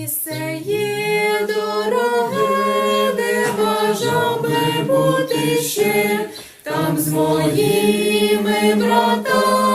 місце є дороге, де бажав би бути ще, там з моїми братами.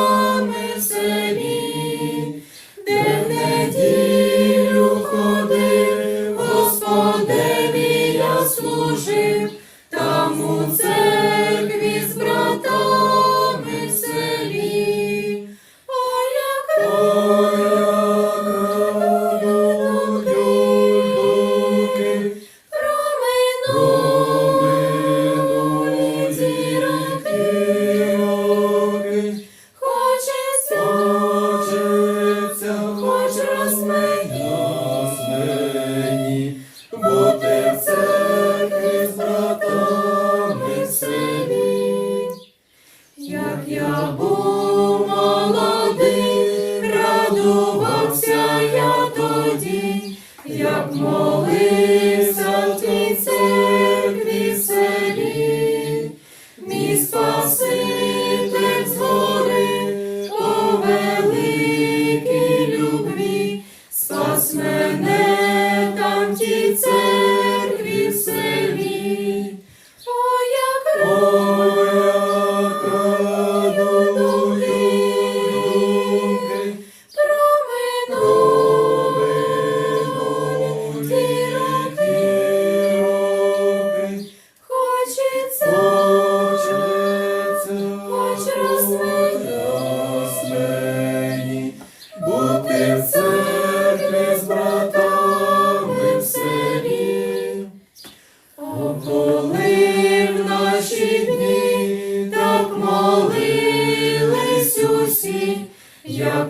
серце.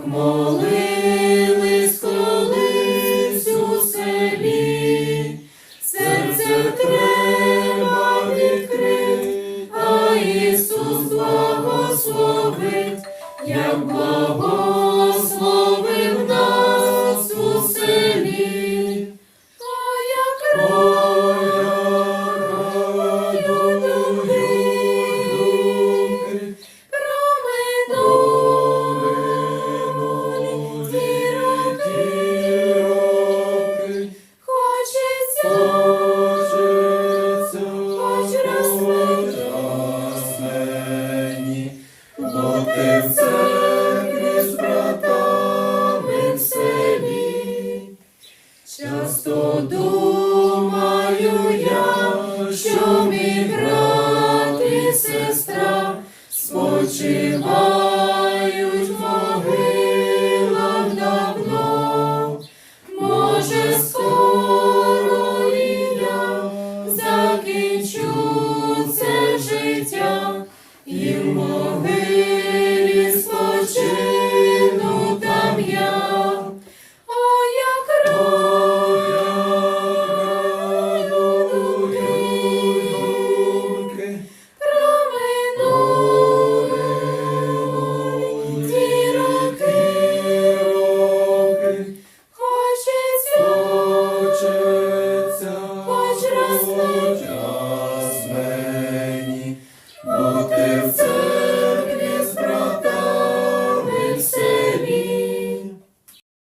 молились колись у селі, серце треба відкрити, а Ісус благословить, як благо. що мій брат і сестра спочиває.